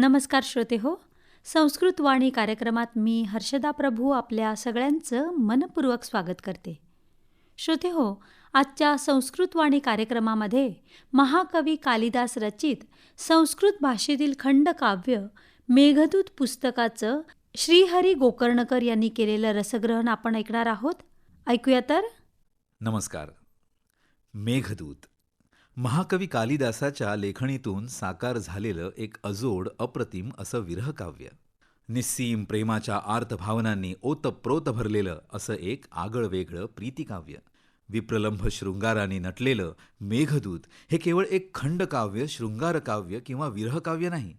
नमस्कार श्रोते हो. संस्कृत वाणी कार्यक्रमात मी हर्षदा प्रभू आपल्या सगळ्यांचं मनपूर्वक स्वागत करते. श्रोते हो आजच्या संस्कृत वाणी कार्यक्रमामध्ये महाकवी कालिदास रचित संस्कृत भाषेतील खंडकाव्य मेघदूत पुस्तकाचं श्रीहरी गोकर्णकर यांनी केलेलं रसग्रहण आपण ऐकणार आहोत. ऐकूया तर. नमस्कार. मेघदूत. महाकवी कालिदासाच्या लेखणीतून साकार झालेलं एक अजोड अप्रतिम असं विरहकाव्य. निस्सीम प्रेमाच्या आर्त भावनांनी ओतप्रोत भरलेलं असं एक आगळवेगळं प्रीतिकाव्य. विप्रलंभ शृंगाराने नटलेलं मेघदूत हे केवळ एक खंडकाव्य शृंगारकाव्य किंवा विरहकाव्य नाही.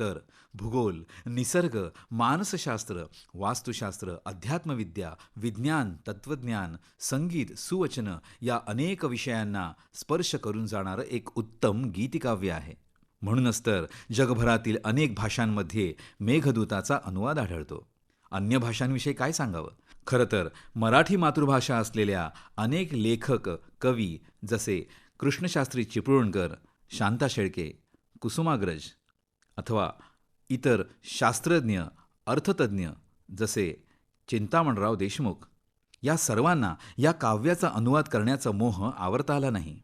तर भूगोल निसर्ग मानसशास्त्र वास्तुशास्त्र अध्यात्मविद्या विज्ञान तत्त्वज्ञान संगीत सुवचन या अनेक विषयांना स्पर्श करून जाणारं एक उत्तम गीतिकाव्य आहे. म्हणूनच तर जगभरातील अनेक भाषांमध्ये मेघदूताचा अनुवाद आढळतो. अन्य भाषांविषयी काय सांगावं? खरं तर मराठी मातृभाषा असलेल्या अनेक लेखक कवी जसे कृष्णशास्त्री चिपळूणकर शांता शेळके कुसुमाग्रज अथवा इतर शास्त्रज्ञ अर्थतज्ञ जसे चिंतामणराव देशमुख या सर्वांना या काव्याचा अनुवाद करण्याचा मोह आवरता आला नाही.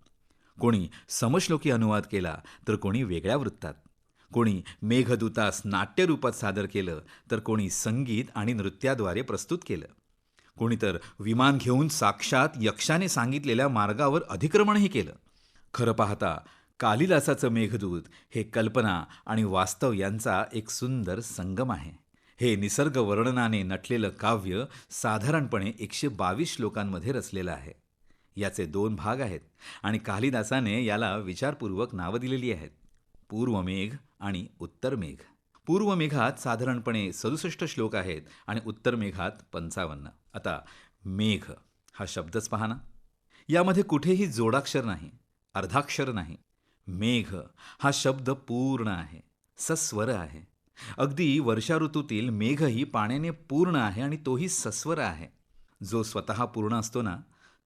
कोणी समश्लोकी अनुवाद केला तर कोणी वेगळ्या वृत्तात. कोणी मेघदूतास नाट्यरूपात सादर केलं तर कोणी संगीत आणि नृत्याद्वारे प्रस्तुत केलं. कोणी तर विमान घेऊन साक्षात यक्षाने सांगितलेल्या मार्गावर अधिक्रमणही केलं. खरं पाहता कालिदासाचं मेघदूत हे कल्पना आणि वास्तव यांचा एक सुंदर संगम आहे. हे निसर्ग वर्णनाने नटलेलं काव्य साधारणपणे एकशे बावीस श्लोकांमध्ये रचलेलं आहे. याचे दोन भाग आहेत आणि कालिदासाने याला विचारपूर्वक नावं दिलेली आहेत. पूर्वमेघ आणि उत्तर मेघ पूर्व मेघात साधारणपणे सदुसष्ट श्लोक आहेत आणि उत्तर मेघात पंचावन्न. आता मेघ हा शब्दच पहा ना. यामध्ये कुठेही जोडाक्षर नाही अर्धाक्षर नाही मेघ हा शब्द पूर्ण आहे सस्वर आहे. अगदी वर्षा ऋतूतील मेघही पाण्याने पूर्ण आहे आणि तोही सस्वर आहे. जो स्वतः पूर्ण असतो ना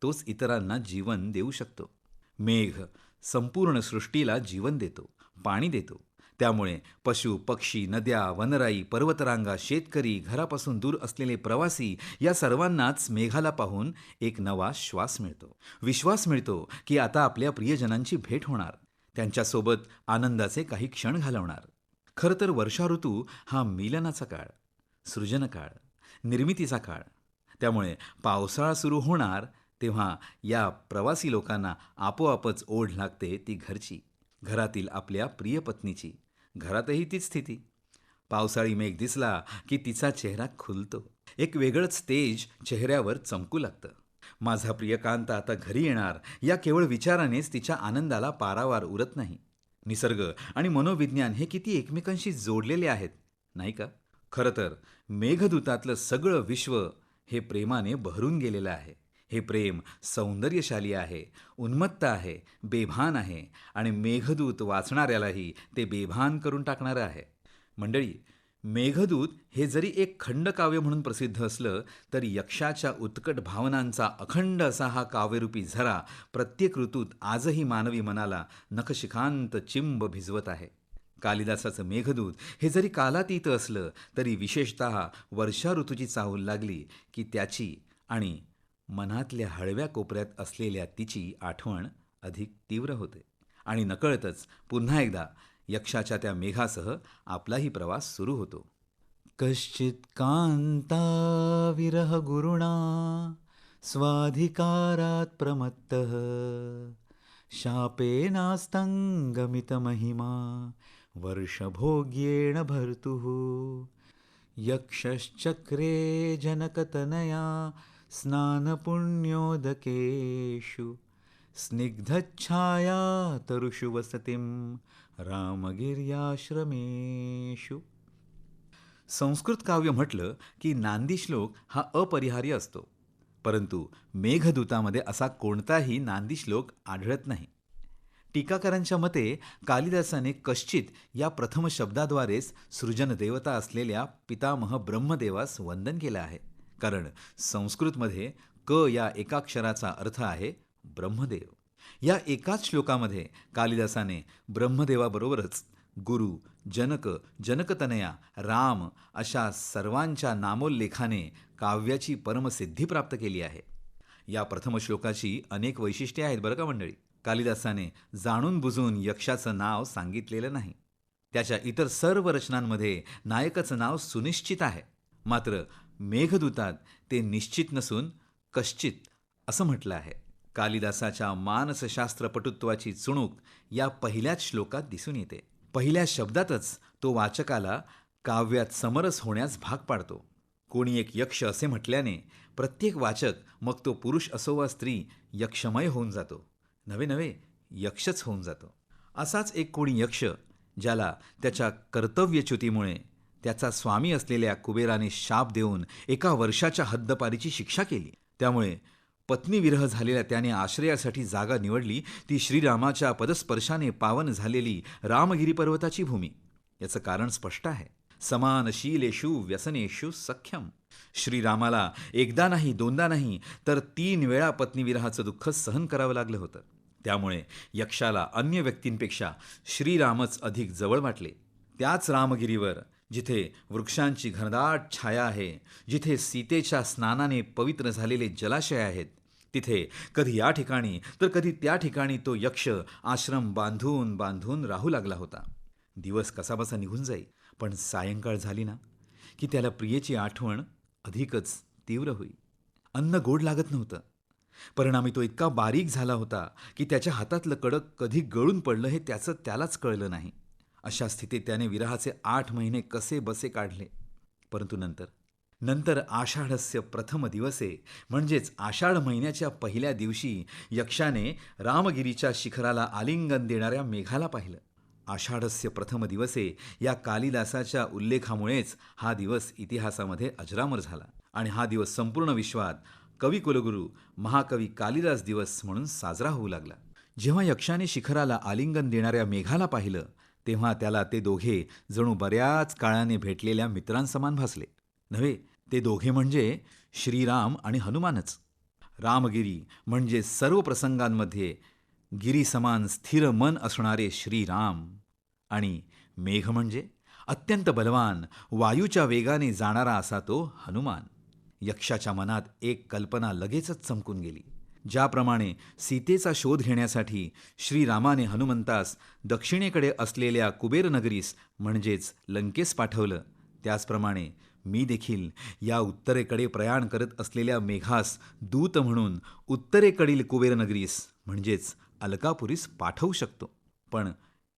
तोच इतरांना जीवन देऊ शकतो. मेघ संपूर्ण सृष्टीला जीवन देतो पाणी देतो. त्यामुळे पशु पक्षी नद्या वनराई पर्वतरांगा शेतकरी घरापासून दूर असलेले प्रवासी या सर्वांनाच मेघाला पाहून एक नवा श्वास मिळतो. विश्वास मिळतो की आता आपल्या प्रियजनांची भेट होणार. त्यांच्यासोबत आनंदाचे काही क्षण घालवणार. खरं तर वर्षा ऋतू हा मिलनाचा काळ सृजन काळ निर्मितीचा काळ. त्यामुळे पावसाळा सुरू होणार तेव्हा या प्रवासी लोकांना आपोआपच ओढ लागते ती घरची घरातील आपल्या प्रिय पत्नीची. घरातही तीच स्थिती. पावसाळी मेघ दिसला की तिचा चेहरा खुलतो. एक वेगळंच तेज चेहऱ्यावर चमकू लागतं. माझा प्रियकांत आता घरी येणार. या केवळ विचारानेच तिच्या आनंदाला पारावार उरत नाही. निसर्ग आणि मनोविज्ञान हे किती एकमेकांशी जोडलेले आहेत नाही का? खरं तर मेघदूतातलं सगळं विश्व हे प्रेमाने बहरून गेलेलं आहे. हे प्रेम सौंदर्यशाली आहे उन्मत्त आहे बेभान आहे आणि मेघदूत वाचणाऱ्यालाही ते बेभान करून टाकणारं आहे. मंडळी मेघदूत हे जरी एक खंडकाव्य म्हणून प्रसिद्ध असलं तरी यक्षाच्या उत्कट भावनांचा अखंड असा हा काव्यरूपी झरा प्रत्येक ऋतूत आजही मानवी मनाला नखशिखांत चिंब भिजवत आहे. कालिदासाचं मेघदूत हे जरी कालातीत असलं तरी विशेषत वर्षा ऋतूची चाहूल लागली की त्याची आणि मनातल्या हळव्या कोपऱ्यात असलेल्या तिची आठवण अधिक तीव्र होते. आणि नकळतच पुन्हा एकदा यक्षाच्या त्या मेघासह आपलाही प्रवास सुरू होतो. कश्चित कांता विरह गुरुणा स्वाधिकारात प्रमत्त शापेनास्तङ्गमितमहिमा वर्षभोग्येण भर्तुः। यक्षश्चक्रे जनकतनया स्नानपुण्योदकेषु स्निग्धच्छाया तरुषु वसतिं रामगिर्याश्रमेषु. संस्कृत काव्य म्हटलं की नांदी श्लोक हा अपरिहार्य असतो. परंतु मेघदूतामध्ये असा कोणताही नांदी श्लोक आढळत नाही. टीकाकारांच्या मते कालिदासाने कश्चित या प्रथम शब्दाद्वारेच सृजनदेवता असलेल्या पितामह ब्रह्मदेवास वंदन केलं आहे. कारण संस्कृतमध्ये क या एकाक्षराचा अर्थ आहे ब्रह्मदेव. या एकाच श्लोकामध्ये कालिदासाने ब्रह्मदेवाबरोबरच गुरु जनक जनकतनया राम अशा सर्वांच्या नामोल्लेखाने काव्याची परमसिद्धी प्राप्त केली आहे. या प्रथम श्लोकाची अनेक वैशिष्ट्ये आहेत बरं का मंडळी. कालिदासाने जाणून बुजून यक्षाचं नाव सांगितलेलं नाही. त्याच्या इतर सर्व रचनांमध्ये नायकाचं नाव सुनिश्चित आहे. मात्र मेघदूतात ते निश्चित नसून कश्चित असं म्हटलं आहे. कालिदासाच्या मानसशास्त्रपटुत्वाची चुणूक या पहिल्याच श्लोकात दिसून येते. पहिल्या शब्दातच तो वाचकाला काव्यात समरस होण्यास भाग पाडतो. कोणी एक यक्ष असे म्हटल्याने प्रत्येक वाचक मग तो पुरुष असो वा स्त्री यक्षमय होऊन जातो. नवे नवे यक्षच होऊन जातो. असाच एक कोणी यक्ष ज्याला त्याच्या कर्तव्यच्युतीमुळे त्याचा स्वामी असलेल्या कुबेराने शाप देऊन एका वर्षाच्या हद्दपारीची शिक्षा केली. त्यामुळे पत्नीविरह झालेल्या त्याने आश्रयासाठी जागा निवडली. ती श्रीरामाच्या पदस्पर्शाने पावन झालेली रामगिरी पर्वताची भूमी. याचं कारण स्पष्ट आहे. समानशीलेषु व्यसनेषु सख्यम. श्रीरामाला एकदा नाही दोनदा नाही तर तीन वेळा पत्नीविरहाचं दुःख सहन करावं लागलं होतं. त्यामुळे यक्षाला अन्य व्यक्तींपेक्षा श्रीरामच अधिक जवळ वाटले. त्याच रामगिरीवर जिथे वृक्षांची घनदाट छाया आहे जिथे सीतेच्या स्नानाने पवित्र झालेले जलाशय आहेत तिथे. कधी या ठिकाणी तर कधी त्या ठिकाणी तो यक्ष आश्रम बांधून बांधून राहू लागला होता. दिवस कसाबसा निघून जाई पण सायंकाळ झाली ना की त्याला प्रियेची आठवण अधिकच तीव्र होई. अन्न गोड लागत नव्हतं. परिणामी तो इतका बारीक झाला होता की त्याच्या हातातलं कडक कधी गळून पडलं हे त्याचं त्यालाच कळलं नाही. अशा स्थितीत त्याने विरहाचे आठ महिने कसे बसे काढले. परंतु नंतर नंतर आषाढस्य प्रथम दिवसे म्हणजेच आषाढ महिन्याच्या पहिल्या दिवशी यक्षाने रामगिरीच्या शिखराला आलिंगन देणाऱ्या मेघाला पाहिलं. आषाढस्य प्रथम दिवसे या कालिदासाच्या उल्लेखामुळेच हा दिवस इतिहासामध्ये अजरामर झाला आणि हा दिवस संपूर्ण विश्वात कवी कुलगुरू महाकवी कालिदास दिवस म्हणून साजरा होऊ लागला. जेव्हा यक्षाने शिखराला आलिंगन देणाऱ्या मेघाला पाहिलं तेव्हा त्याला ते दोघे जणू बऱ्याच काळाने भेटलेल्या मित्रांसमान भासले. नव्हे ते दोघे म्हणजे श्रीराम आणि हनुमानच. रामगिरी म्हणजे सर्व प्रसंगांमध्ये गिरीसमान स्थिर मन असणारे श्रीराम. आणि मेघ म्हणजे अत्यंत बलवान वायूच्या वेगाने जाणारा असा तो हनुमान. यक्षाच्या मनात एक कल्पना लगेचच चमकून गेली. ज्याप्रमाणे सीतेचा शोध घेण्यासाठी श्रीरामाने हनुमंतास दक्षिणेकडे असलेल्या कुबेरनगरीस म्हणजेच लंकेस पाठवलं त्याचप्रमाणे मी देखील या उत्तरेकडे प्रयाण करत असलेल्या मेघास दूत म्हणून उत्तरेकडील कुबेरनगरीस म्हणजेच अलकापुरीस पाठवू शकतो. पण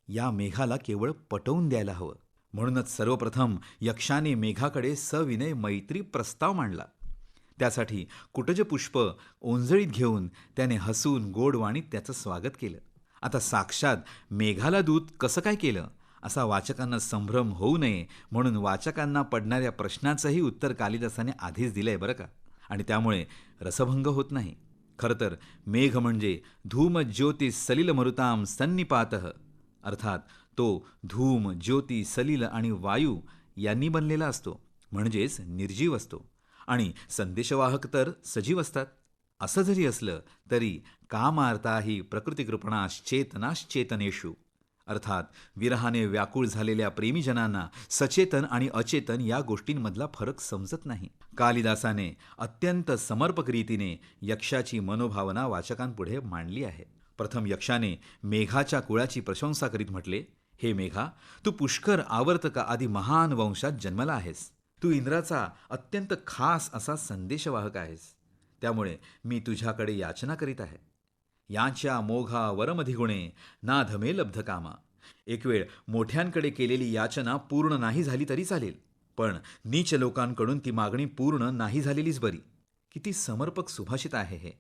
या मेघाला केवळ पटवून द्यायला हवं. म्हणूनच सर्वप्रथम यक्षाने मेघाकडे सविनय मैत्री प्रस्ताव मांडला. त्यासाठी कुटजपुष्प ओंजळीत घेऊन त्याने हसून गोडवाणीत त्याचं स्वागत केलं. आता साक्षात मेघाला दूत कसं काय केलं? असा वाचकांना संभ्रम होऊ नये म्हणून वाचकांना पडणाऱ्या प्रश्नाचंही उत्तर कालिदासाने आधीच दिलंय बरं का? आणि त्यामुळे रसभंग होत नाही. खरं तर मेघ म्हणजे धूम ज्योती सलिल मरुताम सन्निपात. अर्थात तो धूम ज्योती सलिल आणि वायू यांनी बनलेला असतो. म्हणजेच निर्जीव असतो. आणि संदेशवाहक तर सजीव असतात. असं जरी असलं तरी कामार्ताही प्रकृतिकृपणाश्चेतनाश्चेतनेषु. अर्थात विरहाने व्याकुळ झालेल्या प्रेमीजनांना सचेतन आणि अचेतन या गोष्टींमधला फरक समजत नाही. कालिदासाने अत्यंत समर्पक रीतीने यक्षाची मनोभावना वाचकांपुढे मांडली आहे. प्रथम यक्षाने मेघाच्या कुळाची प्रशंसा करीत म्हटले हे मेघा तू पुष्कर आवर्तका आदी महान वंशात जन्मला आहेस. तू इंद्राचा अत्यंत खास असा संदेशवाहक आहेस. त्यामुळे मी तुझ्याकडे याचना करीत आहे. याच्या मोघा वरमधिगुणे ना धमे लब्ध कामा एक वेळ मोठ्यांकडे केलेली याचना पूर्ण नाही झाली तरी चालेल पण नीच लोकांकडून ती मागणी पूर्ण नाही झालेलीच बरी. किती समर्पक सुभाषित आहे हे.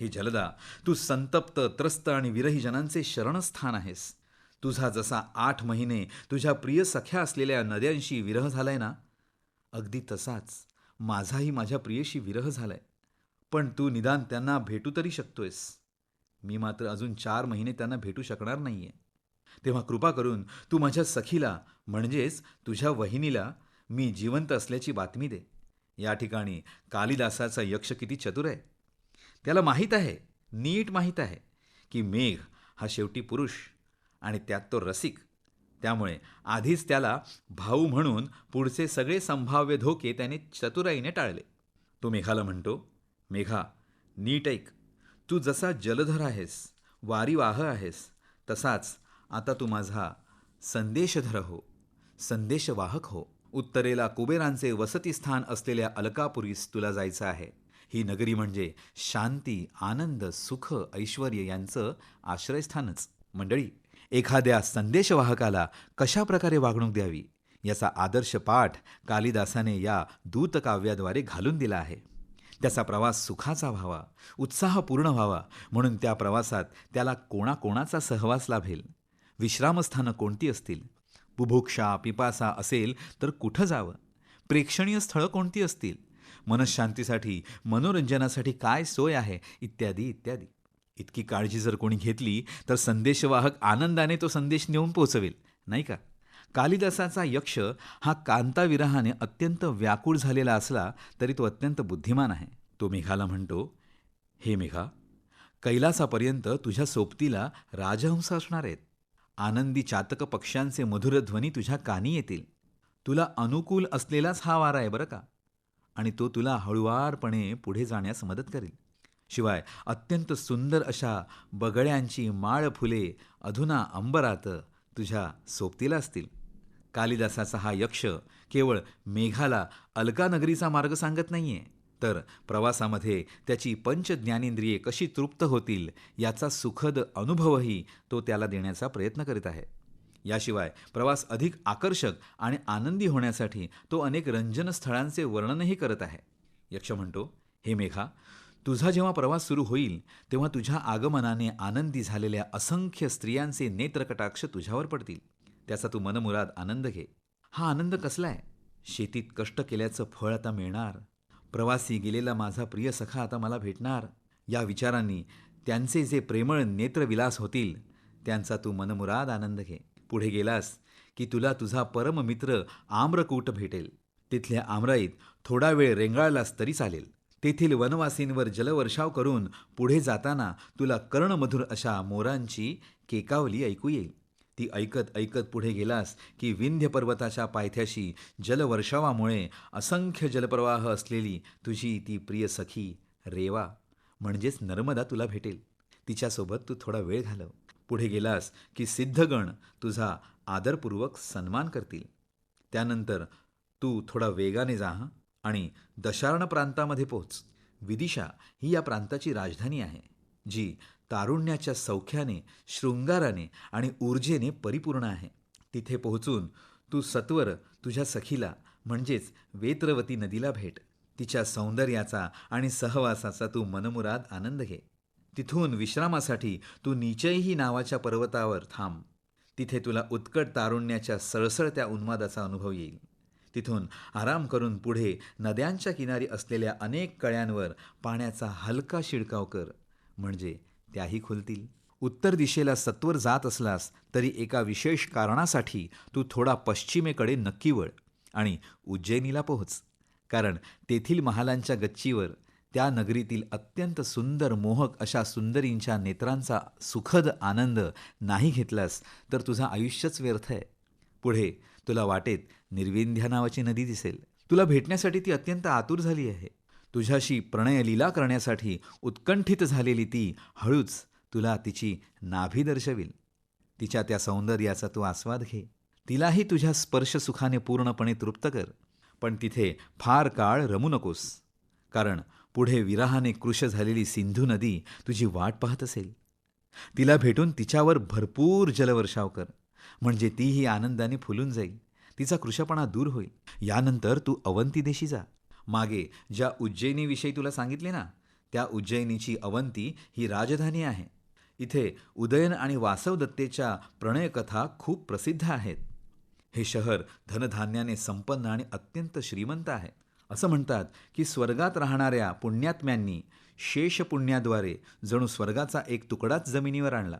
हे जलदा तू संतप्त त्रस्त आणि विरही जनांचे शरणस्थान आहेस. तुझा जसा आठ महिने तुझ्या प्रिय सख्या असलेल्या नद्यांशी विरह झालाय ना? अगदी तसाच माझाही माझ्या प्रियशी विरह झालाय. पण तू निदान त्यांना भेटू तरी शकतोयस. मी मात्र अजून चार महिने त्यांना भेटू शकणार नाही आहे तेव्हा कृपा करून तू माझ्या सखीला म्हणजेच तुझ्या वहिनीला मी जिवंत असल्याची बातमी दे. या ठिकाणी कालिदासाचा यक्ष किती चतुर आहे. त्याला माहीत आहे नीट माहीत आहे की मेघ हा शेवटी पुरुष आणि त्यात तो रसिक. त्यामुळे आधीच त्याला भाऊ म्हणून पुढचे सगळे संभाव्य धोके त्याने चतुराईने टाळले. तो मेघाला म्हणतो मेघा नीट ऐक. तू जसा जलधर आहेस वारीवाह आहेस तसाच आता तू माझा संदेशधर हो संदेशवाहक हो. उत्तरेला कुबेरांचे वसतिस्थान असलेल्या अलकापुरीस तुला जायचं आहे. ही नगरी म्हणजे शांती आनंद सुख ऐश्वर यांचं आश्रयस्थानच. मंडळी एखाद्या संदेशवाहकाला कशा प्रकारे वागणूक द्यावी? याचा आदर्श पाठ कालिदासाने या दूतकाव्याद्वारे घालून दिला आहे. त्याचा प्रवास सुखाचा व्हावा उत्साहपूर्ण व्हावा म्हणून त्या प्रवासात त्याला कोणाकोणाचा सहवास लाभेल? विश्रामस्थानं कोणती असतील? बुभुक्षा पिपासा असेल तर कुठं जावं? प्रेक्षणीय स्थळं कोणती असतील? मनशांतीसाठी मनोरंजनासाठी काय सोय आहे? इत्यादी इत्यादी. इतकी काळजी जर कोणी घेतली तर संदेशवाहक आनंदाने तो संदेश नेऊन पोचवेल नाही का? कालिदासाचा यक्ष हा कांताविरहाने अत्यंत व्याकुळ झालेला असला तरी तो अत्यंत बुद्धिमान आहे. तो मेघाला म्हणतो हे मेघा कैलासापर्यंत तुझ्या सोबतीला राजहंस असणार आहेत. आनंदी चातक पक्ष्यांचे मधुर ध्वनी तुझ्या कानी येतील. तुला अनुकूल असलेलाच हा वारा आहे बरं का? आणि तो तुला हळुवारपणे पुढे जाण्यास मदत करेल. शिवाय अत्यंत सुंदर अशा बगड्यांची माळ फुले अधुना अंबरात तुझ्या सोबतीला असतील. कालिदासाचा हा यक्ष केवळ मेघाला अलकानगरीचा मार्ग सांगत नाहीये. तर प्रवासामध्ये त्याची पंचज्ञानेंद्रिये कशी तृप्त होतील याचा सुखद अनुभवही तो त्याला देण्याचा प्रयत्न करीत आहे. याशिवाय प्रवास अधिक आकर्षक आणि आनंदी होण्यासाठी तो अनेक रंजन स्थळांचे वर्णनही करत आहे. यक्ष म्हणतो हे मेघा तुझा जेव्हा प्रवास सुरू होईल तेव्हा तुझ्या आगमनाने आनंदी झालेल्या असंख्य स्त्रियांचे नेत्रकटाक्ष तुझ्यावर पडतील. त्याचा तू मनमुराद आनंद घे. हा आनंद कसला आहे? शेतीत कष्ट केल्याचं फळ आता मिळणार. प्रवासी गेलेला माझा प्रिय सखा आता मला भेटणार. या विचारांनी त्यांचे जे प्रेमळ नेत्रविलास होतील त्यांचा तू मनमुराद आनंद घे. पुढे गेलास की तुला तुझा परममित्र आम्रकूट भेटेल. तिथल्या आमराईत थोडा वेळ रेंगाळलास तरी चालेल. तेथील वनवासींवर जलवर्षाव करून पुढे जाताना तुला कर्णमधुर अशा मोरांची केकावली ऐकू येईल. ती ऐकत ऐकत पुढे गेलास की विंध्य पर्वताच्या पायथ्याशी जलवर्षावामुळे असंख्य जलप्रवाह असलेली तुझी ती प्रिय सखी रेवा. म्हणजेच नर्मदा तुला भेटेल. तिच्यासोबत तू थोडा वेळ घालव. पुढे गेलास की सिद्धगण तुझा आदरपूर्वक सन्मान करतील. त्यानंतर तू थोडा वेगाने जा आणि दशार्ण प्रांतामध्ये पोच. विदिशा ही या प्रांताची राजधानी आहे जी तारुण्याच्या सौख्याने शृंगाराने आणि ऊर्जेने परिपूर्ण आहे. तिथे पोहोचून तू सत्वर तुझ्या सखीला म्हणजेच वेत्रवती नदीला भेट. तिच्या सौंदर्याचा आणि सहवासाचा तू मनमुराद आनंद घे. तिथून विश्रामासाठी तू निचयही नावाच्या पर्वतावर थांब. तिथे तुला उत्कट तारुण्याच्या सळसळत्या उन्मादाचा अनुभव येईल. तिथून आराम करून पुढे नद्यांच्या किनारी असलेल्या अनेक कळ्यांवर पाण्याचा हलका शिडकाव कर. म्हणजे त्याही खुलतील. उत्तर दिशेला सत्वर जात असलास तरी एका विशेष कारणासाठी तू थोडा पश्चिमेकडे नक्की वळ आणि उज्जैनीला पोहोच. कारण तेथील महालांच्या गच्चीवर त्या नगरीतील अत्यंत सुंदर मोहक अशा सुंदरींच्या नेत्रांचा सुखद आनंद नाही घेतलास तर तुझं आयुष्यच व्यर्थ आहे. पुढे तुला वाटेत निर्विंध्या नावाची नदी दिसेल. तुला भेटण्यासाठी ती अत्यंत आतुर झाली आहे. तुझ्याशी प्रणयलीला करण्यासाठी उत्कंठित झालेली ती हळूच तुला तिची नाभी दर्शविल. तिच्या त्या सौंदर्याचा तू आस्वाद घे. तिलाही तुझ्या स्पर्शसुखाने पूर्णपणे तृप्त कर. पण तिथे फार काळ रमू नकोस. कारण पुढे विराहाने कृश झालेली सिंधू नदी तुझी वाट पाहत असेल. तिला भेटून तिच्यावर भरपूर जलवर्षाव कर. म्हणजे तीही आनंदाने फुलून जाईल. तिचा कृशपणा दूर होईल. यानंतर तू अवंती देशी जा. मागे ज्या उज्जैनीविषयी तुला सांगितले ना त्या उज्जैनीची अवंती ही राजधानी आहे. इथे उदयन आणि वासवदत्तेच्या प्रणयकथा खूप प्रसिद्ध आहेत. हे शहर धनधान्याने संपन्न आणि अत्यंत श्रीमंत आहे. असं म्हणतात की स्वर्गात राहणाऱ्या पुण्यात्म्यांनी शेष पुण्याद्वारे जणू स्वर्गाचा एक तुकडाच जमिनीवर आणला.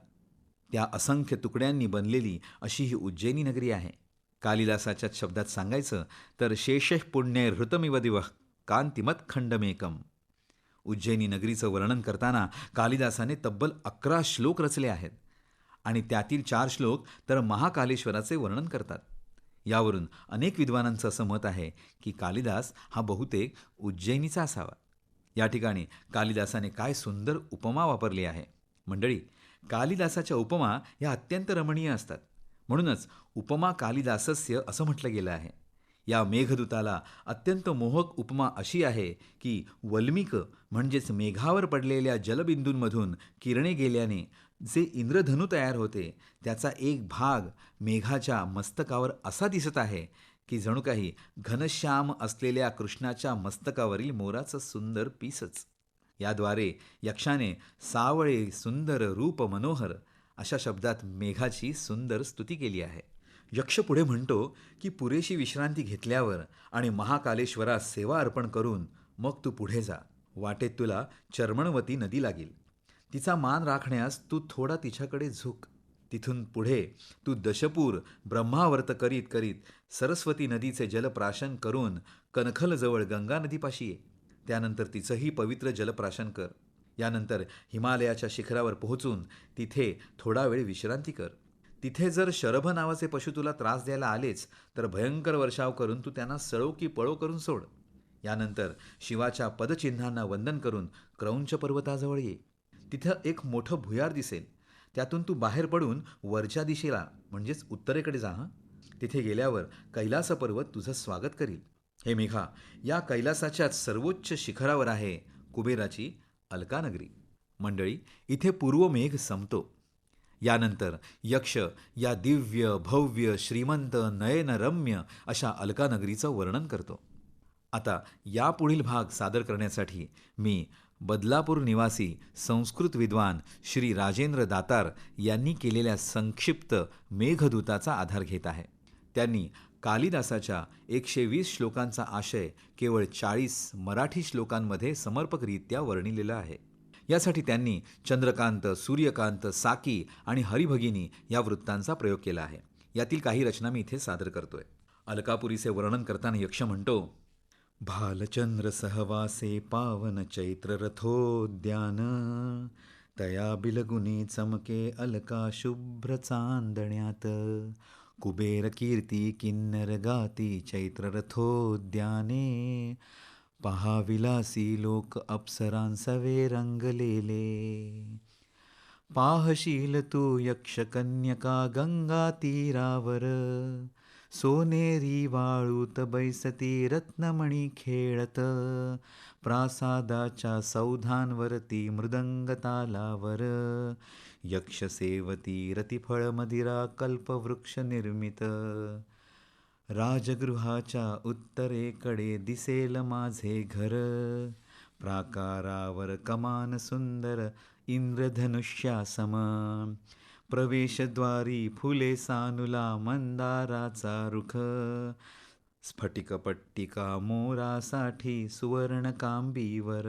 त्या असंख्य तुकड्यांनी बनलेली अशी ही उज्जैनी नगरी आहे. कालिदासाच्या शब्दात सांगायचं तर शेष पुण्य हृतमिव दिव कांतिमत खंडमेकम उज्जैनी नगरीचं वर्णन करताना कालिदासाने तब्बल अकरा श्लोक रचले आहेत आणि त्यातील चार श्लोक तर महाकालेश्वराचे वर्णन करतात. यावरून अनेक विद्वानांचं असं मत आहे की कालिदास हा बहुतेक उज्जैनीचा असावा. या ठिकाणी कालिदासाने काय सुंदर उपमा वापरली आहे. मंडळी कालिदासाच्या उपमा या अत्यंत रमणीय असतात. म्हणूनच उपमा कालिदासस्य असं म्हटलं गेलं आहे. या मेघदूताला अत्यंत मोहक उपमा अशी आहे की वल्मिक म्हणजेच मेघावर पडलेल्या जलबिंदूंमधून किरणे गेल्याने जे इंद्रधनू तयार होते त्याचा एक भाग मेघाच्या मस्तकावर असा दिसत आहे की जणू काही घनश्याम असलेल्या कृष्णाच्या मस्तकावरील मोराचं सुंदर पीसच. याद्वारे यक्षाने सावळे सुंदर रूप मनोहर अशा शब्दात मेघाची सुंदर स्तुती केली आहे. यक्ष पुढे म्हणतो की पुरेशी विश्रांती घेतल्यावर आणि महाकालेश्वरास सेवा अर्पण करून मग तू पुढे जा. वाटेत तुला चर्मणवती नदी लागेल. तिचा मान राखण्यास तू थोडा तिच्याकडे झुक. तिथून पुढे तू दशपूर ब्रह्मावर्त करीत करीत सरस्वती नदीचे जलप्राशन करून कनखलजवळ गंगा नदीपाशी ये. त्यानंतर तिचंही पवित्र जलप्राशन कर. यानंतर हिमालयाच्या शिखरावर पोहोचून तिथे थोडा वेळ विश्रांती कर. तिथे जर शरभ नावाचे पशु तुला त्रास द्यायला आलेच तर भयंकर वर्षाव करून तू त्यांना सळो की पळो करून सोड. यानंतर शिवाच्या पदचिन्हांना वंदन करून क्रौंच पर्वताजवळ ये. तिथं एक मोठं भुयार दिसेल. त्यातून तू बाहेर पडून वरच्या दिशेला म्हणजेच उत्तरेकडे जा हां. तिथे गेल्यावर कैलास पर्वत तुझं स्वागत करील. हे मेघा या कैलासाच्याच सर्वोच्च शिखरावर आहे कुबेराची अलकानगरी. मंडळी इथे पूर्वमेघ संपतो. यानंतर यक्ष या दिव्य भव्य श्रीमंत नयनरम्य अशा अलकानगरीचं वर्णन करतो. आता यापुढील भाग सादर करण्यासाठी मी बदलापूर निवासी संस्कृत विद्वान श्री राजेंद्र दातार यांनी केलेल्या संक्षिप्त मेघदूताचा आधार घेत आहे. त्यांनी कालिदासाच्या एकशे वीस श्लोकांचा आशय केवळ चाळीस मराठी श्लोकांमध्ये समर्पकरित्या वर्णिलेला आहे. यासाठी त्यांनी चंद्रकांत सूर्यकांत साकी आणि हरिभगिनी या वृत्तांचा प्रयोग केला आहे. यातील काही रचना मी इथे सादर करतोय. अलकापुरीचे वर्णन करताना यक्ष म्हणतो भालचंद्र सहवासे पावन चैत्र रथोद्यान तया बिलगुनी चमके अलका शुभ्र चांदण्यात कुबेर कीर्ती किन्नर गाती पहा विलासी लोक अप्सरांसवे रंगलेले पाहशील तू यक्षकन्यका गंगा तीरावर. सोनेरी वाळूत बैसती रत्नमणी खेळत. प्रासादाच्या सौधांवरती मृदंग तालावर यक्षसेवती रतिफळ मदिरा कल्पवृक्ष निर्मित राजगृहाच्या उत्तरेकडे दिसेल माझे घर। प्राकारावर कमान सुंदर इंद्रधनुष्यासम। प्रवेशद्वारी फुले सानुला मंदाराचा रुख। स्फटिकपट्टिका मोरासाठी सुवर्णकांबीवर।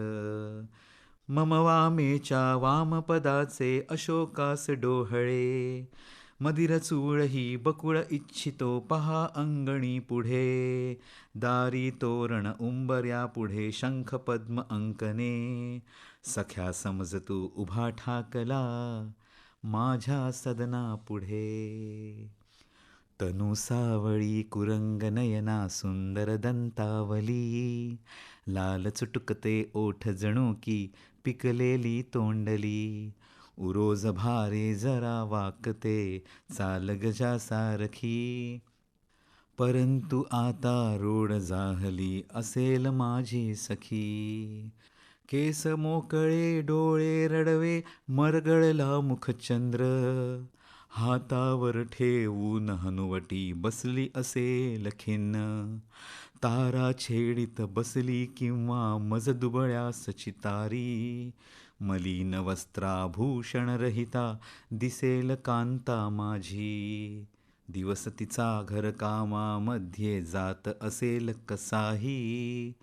मम वामेच्या वामपदाचे अशोकास डोहळे. मदिर चूळ ही बकुळ इच्छितो पहा अंगणी पुढे. दारी तोरण उंबऱ्या पुढे शंख पद्म अंकने. सख्या समज तू उभा ठाकला माझ्या सदना पुढे. तनुसावळी कुरंगनयना सुंदर दंतावली. लाल चुटकते ओठ जणू की पिकलेली तोंडली. उरोज भारे जरा वाकते चाल गजा सारखी परंतु आता रोड जाहली असेल माझी सखी. केस मोकळे डोळे रडवे मरगळला मुखचंद्र. हातावर ठेवून हनुवटी बसली असेल खिन्न. तारा छेडीत बसली किंवा मज दुबळ्या सचितारी. मलिन वस्त्राभूषण रहिता दिसेल कांता माझी. दिवस तिचा घरकामामध्ये जात असेल कसाही.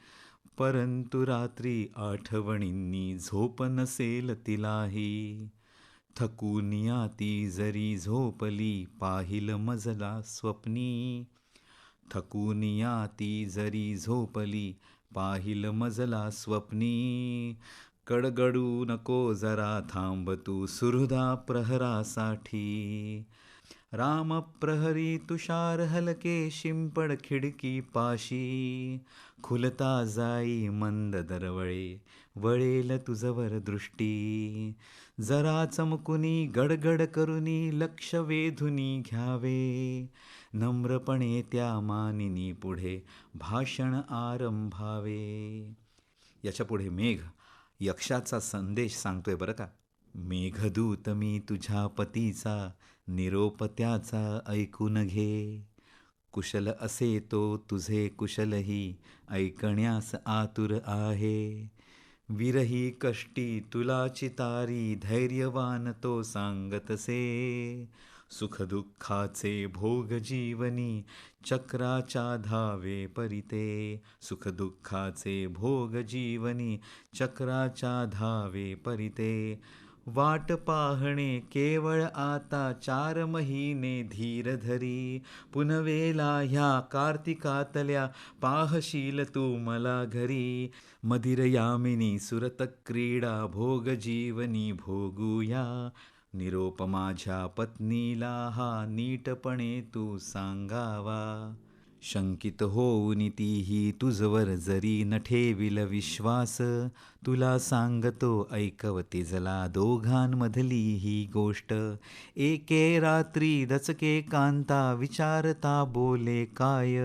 परंतु रात्री आठवणींनी झोप नसेल तिलाही. थकूनिया ती जरी झोपली पाहिल मजला स्वप्नी. थकूनिया ती जरी झोपली पाहिल मजला स्वप्नी. कडगडू नको जरा थांब तू सुहृदा प्रहरासाठी. राम प्रहरी तुषार हलके शिंपड खिडकी पाशी. खुलता जाई मंद दरवळे वळेल तुझवर दृष्टी. जरा चमकुनी गडगड करुनी लक्ष वेधुनी घ्यावे. नम्रपणे त्या मानिनी पुढे भाषण आरंभावे. याच्यापुढे मेघ यक्षाचा संदेश सांगतोय बरं का? मेघदूत मी तुझ्या पतीचा निरोप त्याचा ऐकून घे. कुशल असे तो तुझे कुशलही ऐकण्यास आतुर आहे. विरही कष्टी तुला चितारी धैर्यवान तो सांगतसे. सुखदुःखाचे भोग जीवनी चक्राच्या धावे परिते. सुखदुःखाचे भोग जीवनी चक्राच्या धावे परिते. वाट पाहणे केवळ आता चार महिने धीर धरी पुनवेला ह्या कार्तिकातल्या पाहशील तू मला घरी. मदिरयामिनी सुरत क्रीडा भोग जीवनी भोगूया. निरोप माझ्या पत्नीला हा नीटपणे तू सांगावा. शंकित होऊन तीही तुझवर जरी न ठेविल विश्वास तुला सांगतो ऐकवते जला दोघांमधली ही गोष्ट. एके रात्री दचके कांता विचारता बोले काय?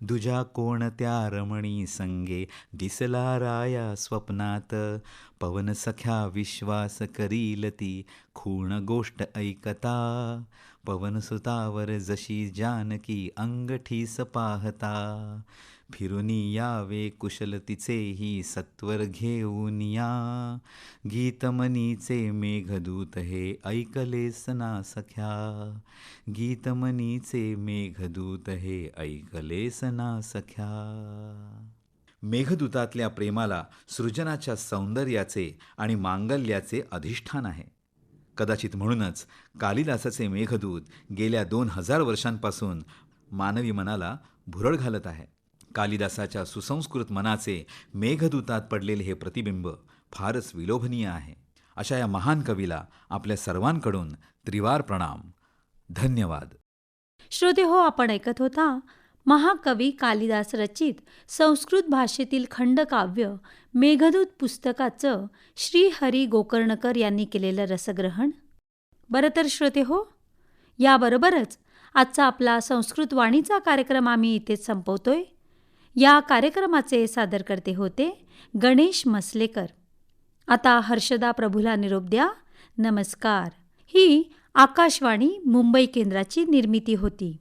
दुजा कोणत्या रमणी संगे? दिसला राया स्वप्नात. पवन सख्या विश्वास करील ती खूण गोष्ट ऐकता. पवनसुतावर जशी जानकी अंगठी पाहता. फिरुनी यावे कुशल सत्वर घेऊन या. गीतमनीचे मेघदूत हे ऐकलेस ना सख्या गीतमनीचे मेघदूत हे ऐकलेस ना सख्या मेघदूतातल्या प्रेमाला सृजनाच्या सौंदर्याचे आणि मांगल्याचे अधिष्ठान आहे. कदाचित म्हणूनच कालिदासाचे मेघदूत गेल्या दोन हजार वर्षांपासून मानवी मनाला भुरळ घालत आहे. कालिदासाच्या सुसंस्कृत मनाचे मेघदूतात पडलेले हे प्रतिबिंब फारच विलोभनीय आहे. अशा या महान कवीला आपल्या सर्वांकडून त्रिवार प्रणाम. धन्यवाद. श्रोते हो आपण ऐकत होता महाकवी कालिदास रचित संस्कृत भाषेतील खंडकाव्य मेघदूत पुस्तकाचं श्रीहरी गोकर्णकर यांनी केलेलं रसग्रहण. बरं तर श्रोते हो याबरोबरच आजचा आपला संस्कृत वाणीचा कार्यक्रम आम्ही इथेच संपवतोय. या कार्यक्रमाचे सादरकर्ते होते गणेश मसलेकर. आता हर्षदा प्रभूला निरोप द्या. नमस्कार. ही आकाशवाणी मुंबई केंद्राची निर्मिती होती.